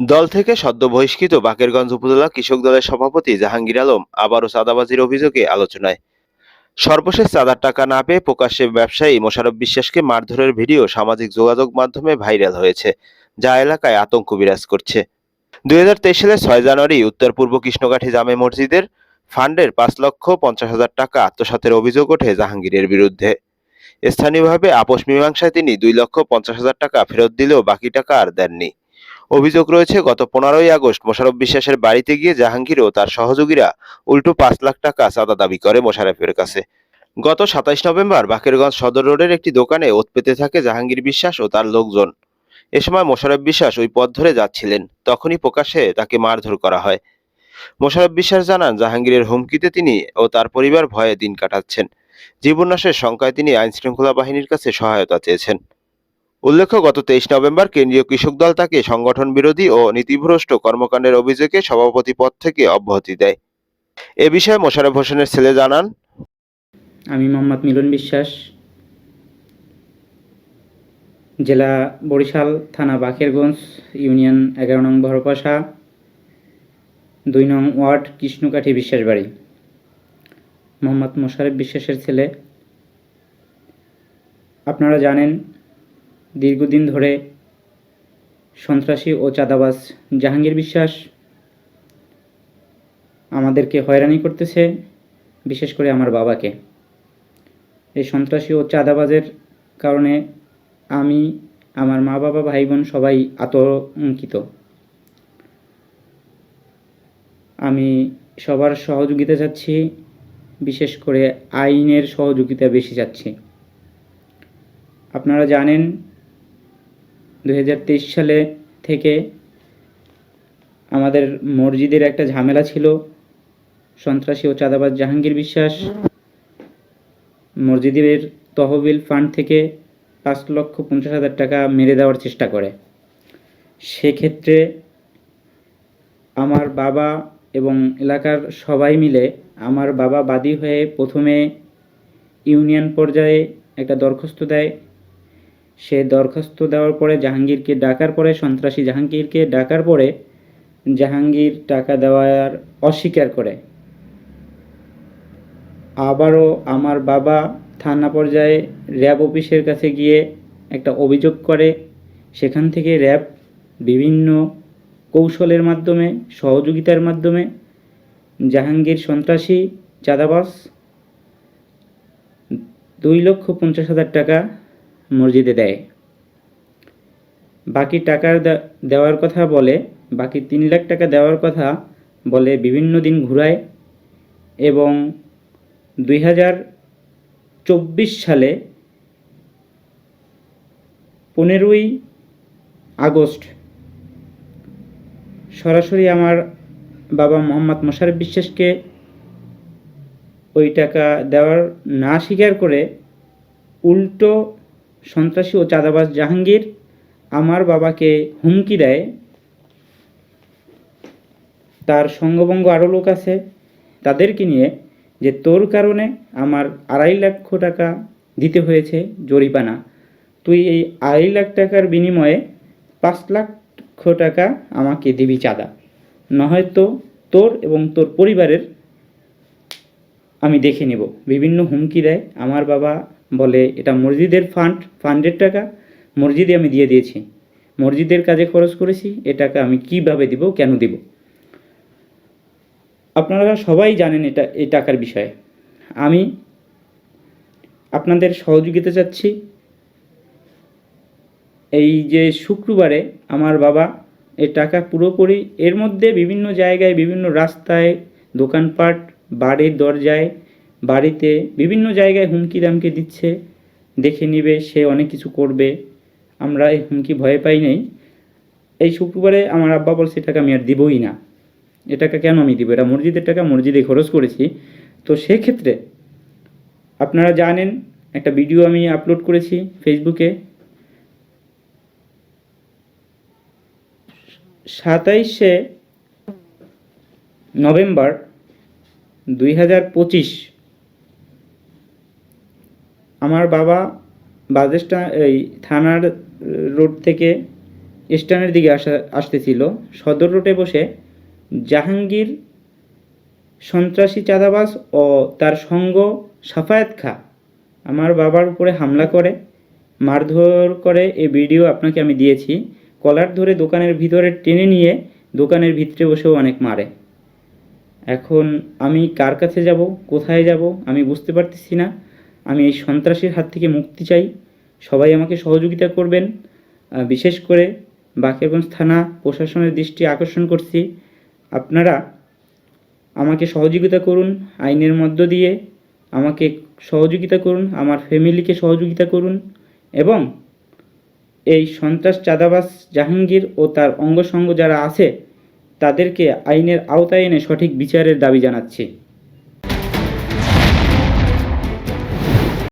দল থেকে সদ্য বহিষ্কৃত বাকেরগঞ্জ উপজেলা কৃষক দলের সভাপতি জাহাঙ্গীর আলম আবারও চাঁদাবাজির অভিযোগে আলোচনায়। সর্বশেষ চাঁদার টাকা না পেয়ে প্রকাশ্যে ব্যবসায়ী মোশারফ বিশ্বাসকে মারধরের ভিডিও সামাজিক যোগাযোগ মাধ্যমে ভাইরাল হয়েছে, যা এলাকায় আতঙ্ক বিরাজ করছে। দুই হাজার তেইশ সালের ছয় জানুয়ারি উত্তর পূর্ব কৃষ্ণকাঠি জামে মসজিদের ফান্ডের পাঁচ লক্ষ পঞ্চাশ হাজার টাকা আত্মসাতের অভিযোগ ওঠে জাহাঙ্গীরের বিরুদ্ধে। স্থানীয়ভাবে আপোষ মীমাংসায় তিনি দুই লক্ষ পঞ্চাশ হাজার টাকা ফেরত দিলেও বাকি টাকা আর দেননি। অভিযোগ রয়েছে, গত পনেরোই আগস্ট মোশারফ বিশ্বাসের বাড়িতে গিয়ে জাহাঙ্গীর ও তার সহযোগীরা উল্টো পাঁচ লাখ টাকা চাঁদা দাবি করে মোশারফের কাছে। গত সাতাইশ নভেম্বর বাকেরগঞ্জ সদর রোডের একটি দোকানে ওত পেতে থাকে জাহাঙ্গীর বিশ্বাস ও তার লোকজন। এ সময় মোশারফ বিশ্বাস ওই পথ ধরে যাচ্ছিলেন, তখনই প্রকাশ্যে তাকে মারধর করা হয়। মোশারফ বিশ্বাস জানান, জাহাঙ্গীরের হুমকিতে তিনি ও তার পরিবার ভয়ে দিন কাটাচ্ছেন। জীবননাশের শঙ্কায় তিনি আইনশৃঙ্খলা বাহিনীর কাছে সহায়তা চেয়েছেন। উল্লেখ্য, গত তেইশ নভেম্বর কেন্দ্রীয় কৃষক দল তাকে সংগঠন বিরোধী ও নীতিভ্রষ্ট কর্মকাণ্ডের অভিযোগে সভাপতি পদ থেকে অব্যাহতি দেয়। এ বিষয়ে মোশারফ হোসেনের ছেলে জানান, আমি মোহাম্মদ মিলন বিশ্বাস, জেলা বরিশাল থানা বাকেরগঞ্জ, ইউনিয়ন এগারো নং ভরপাশা দুই নং ওয়ার্ড কৃষ্ণকাঠি বিশ্বাস বাড়ি মোহাম্মদ মোশারফ বিশ্বাসের ছেলে। আপনারা জানেন দীর্ঘদিন ধরে সন্ত্রাসী ও চাঁদাবাজ জাহাঙ্গীর বিশ্বাস আমাদেরকে হয়রানি করতেছে, বিশেষ করে আমার বাবাকে। এই সন্ত্রাসী ও চাঁদাবাজের কারণে আমি, আমার মা বাবা ভাই বোন সবাই আতঙ্কিত। আমি সবার সহযোগিতা চাচ্ছি, বিশেষ করে আইনের সহযোগিতা বেশি চাচ্ছি। আপনারা জানেন দু হাজার তেইশ সালে থেকে আমাদের মসজিদের একটা ঝামেলা ছিল। সন্ত্রাসী ও চাঁদাবাজ জাহাঙ্গীর বিশ্বাস মসজিদের তহবিল ফান্ড থেকে পাঁচ লক্ষ পঞ্চাশ হাজার টাকা মেরে দেওয়ার চেষ্টা করে। সেক্ষেত্রে আমার বাবা এবং এলাকার সবাই মিলে আমার বাবা বাদী হয়ে প্রথমে ইউনিয়ন পর্যায়ে একটা দরখাস্ত দেয়। সে দরখাস্ত দেওয়ার পরে জাহাঙ্গীরকে ডাকার পরে, সন্ত্রাসী জাহাঙ্গীরকে ডাকার পরে জাহাঙ্গীর টাকা দেওয়ার অস্বীকার করে। আবারও আমার বাবা থানা পর্যায়ে র্যাব অফিসের কাছে গিয়ে একটা অভিযোগ করে। সেখান থেকে র্যাব বিভিন্ন কৌশলের মাধ্যমে, সহযোগিতার মাধ্যমে জাহাঙ্গীর সন্ত্রাসী চাঁদাবাস দুই লক্ষ পঞ্চাশ হাজার টাকা মসজিদে দেয়। বাকি টাকার দেওয়ার কথা বলে, বাকি তিন লাখ টাকা দেওয়ার কথা বলে বিভিন্ন দিন ঘুরায় এবং দুই হাজার চব্বিশ সালে পনেরোই আগস্ট সরাসরি আমার বাবা মোহাম্মদ মোশারফ বিশ্বাসকে ওই টাকা দেওয়ার না স্বীকার করে উল্টো সন্ত্রাসী ও চাঁদাবাজ জাহাঙ্গীর আমার বাবাকে হুমকি দেয়। তার সঙ্গবঙ্গ আরও লোক আছে তাদেরকে নিয়ে যে তোর কারণে আমার আড়াই লক্ষ টাকা দিতে হয়েছে জরিমানা। তুই এই আড়াই লাখ টাকার বিনিময়ে পাঁচ লক্ষ টাকা আমাকে দিবি চাঁদা। নয়তো তোর এবং তোর পরিবারের আমি দেখে নেব। বিভিন্ন হুমকি দেয়। আমার বাবা বলে, এটা মসজিদের ফান্ড ফান্ডের টাকা? মসজিদে আমি দিয়ে দিয়েছি। মসজিদের কাজে খরচ করেছি, এ টাকা আমি কীভাবে দিব, কেন দিব? আপনারা সবাই জানেন এটা, এই টাকার বিষয়ে। আমি আপনাদের সহযোগিতা চাচ্ছি। এই যে শুক্রবারে আমার বাবা এই টাকা পুরোপুরি, এর মধ্যে বিভিন্ন জায়গায়, বিভিন্ন রাস্তায়, দোকানপাট, বাড়ির দরজায় বাড়িতে বিভিন্ন জায়গায় হুমকি দামকি দিচ্ছে, দেখে নিবে সে অনেক কিছু করবে। আমরা এই হুমকি ভয় পাই নাই। এই শুক্রবারে আমার আব্বা বলছে টাকা আমি আর দিবই না। এ টাকা কেন আমি দিব? এটা মসজিদের টাকা, মসজিদে খরচ করেছি। তো সেক্ষেত্রে আপনারা জানেন, একটা ভিডিও আমি আপলোড করেছি ফেসবুকে। সাতাইশে নভেম্বর দুই হাজার পঁচিশ আমার বাবা বাজেস্টা এই থানার রোড থেকে স্ট্যান্ডের দিকে আসা, আসতেছিল। সদর রোডে বসে জাহাঙ্গীর, সন্ত্রাসী চাঁদাবাস ও তার সঙ্গ সাফায়াত খা। আমার বাবার উপরে হামলা করে, মারধর করে এই ভিডিও আপনাকে আমি দিয়েছি। কলার ধরে দোকানের ভিতরে টেনে নিয়ে দোকানের ভিতরে বসেও অনেক মারে। এখন আমি কার কাছে যাব? কোথায় যাব? আমি বুঝতে পারতেছি না। আমি এই সন্ত্রাসীর হাত থেকে মুক্তি চাই। সবাই আমাকে সহযোগিতা করবেন। বিশেষ করে বাকেরগঞ্জ থানা প্রশাসনের দৃষ্টি আকর্ষণ করছি। আপনারা আমাকে সহযোগিতা করুন আইনের মধ্য দিয়ে। আমাকে সহযোগিতা করুন, আমার ফ্যামিলিকে সহযোগিতা করুন এবং এই সন্ত্রাস চাঁদাবাস জাহাঙ্গীর ও তার অঙ্গসঙ্গ যারা আছে, তাদেরকে আইনের আওতায় এনে সঠিক বিচারের দাবি জানাচ্ছি।